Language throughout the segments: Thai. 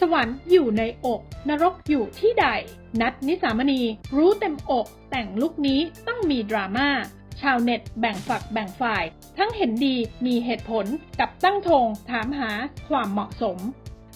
สวรรค์อยู่ในอก นรกอยู่ที่ใด นัดนิสามณีรู้เต็มอก แต่งลุกนี้ต้องมีดราม่า ชาวเน็ตแบ่งฝักแบ่งฝ่าย ทั้งเห็นดีมีเหตุผลกับตั้งธงถามหาความเหมาะสม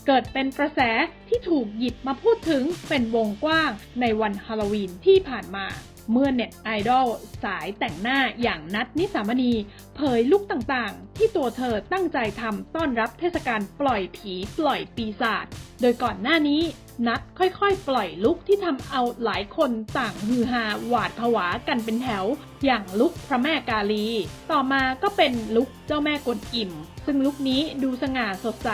เกิดเป็นกระแสที่ถูกหยิบมาพูดถึงเป็นวงกว้างในวันฮาโลวีนที่ผ่านมาเมื่อเน็ตไอดอลสายแต่งหน้าอย่างนัดนิสามณีเผยลุกต่างๆ ที่ตัวเธอตั้งใจทำต้อนรับเทศกาลปล่อยผีปล่อยปีศาจ โดยก่อนหน้านี้นัดค่อยๆ ปล่อยลุกที่ทำเอาหลายคนต่างฮือฮาหวาดผวากันเป็นแถว อย่างลุกพระแม่กาลี ต่อมาก็เป็นลุกเจ้าแม่กวนอิ่ม ซึ่งลุกนี้ดูสง่าสดใส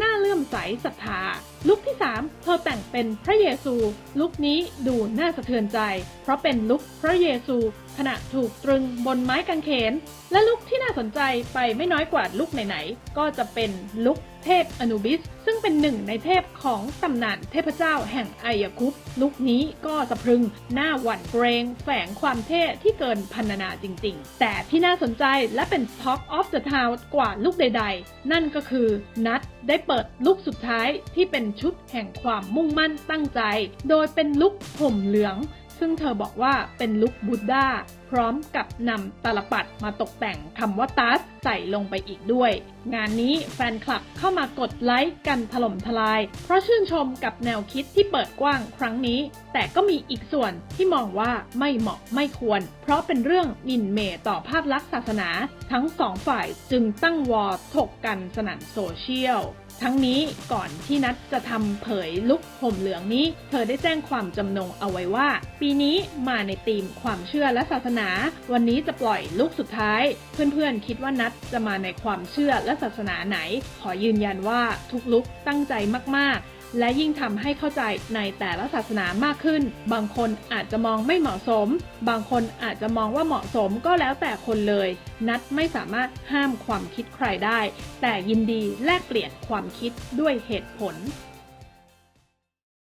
น่าเลื่อมใสศรัทธา ลุกที่ 3 เธอแต่งเป็นพระเยซู ลุกนี้ดูน่าสะเทือนใจ เพราะเป็นลุกพระเยซู ขณะถูกตรึงบนไม้กางเขน และลุกที่น่าสนใจไปไม่น้อยกว่าลุกไหนๆ ก็จะเป็นลุกเทพอนุบิส ซึ่งเป็นหนึ่งในเทพของตำนานเทพเจ้าแห่งไอยคุปลุกนี้ก็สะพรึงหน้าหวั่นเกรงแฝงความเท่ที่เกินพันนาจริงๆ แต่ที่น่าสนใจและเป็น Talk of the Town กว่าลูกใดๆ นั่นก็คือนัดได้เปิดลุกสุดท้ายที่เป็นชุดแห่งความมุ่งมั่นตั้งใจ โดยเป็นลุกผมเหลือง ซึ่งเธอบอกว่าเป็นลุกบุดดา ร้อมกับนำตลปัดมาตกแต่งคำว่าตัสใส่ลงไปอีกด้วย งานนี้แฟนคลับเข้ามากดไลค์กันถล่มทลาย เพราะชื่นชมกับแนวคิดที่เปิดกว้างครั้งนี้ แต่ก็มีอีกส่วนที่มองว่าไม่เหมาะไม่ควร เพราะเป็นเรื่องมินเมต่อภาพลักษณ์ศาสนา ทั้งสองฝ่ายจึงตั้งวอร์ถกกันสนั่นโซเชียลทั้งนี้ก่อนที่นัดจะทำเผยลุกผมเหลืองนี้ เธอได้แจ้งความจำนงเอาไว้ว่า ปีนี้มาในธีมความเชื่อและศาสนานาวันนี้จะปล่อยลุกสุดท้าย เพื่อนๆ คิดว่านัดจะมาในความเชื่อและศาสนาไหน ขอยืนยันว่าทุกลุกตั้งใจมากๆและยิ่งทำให้เข้าใจในแต่ละศาสนามากขึ้น บางคนอาจจะมองไม่เหมาะสม บางคนอาจจะมองว่าเหมาะสมก็แล้วแต่คนเลย นัดไม่สามารถห้ามความคิดใครได้ แต่ยินดีแลกเปลี่ยนความคิดด้วยเหตุผล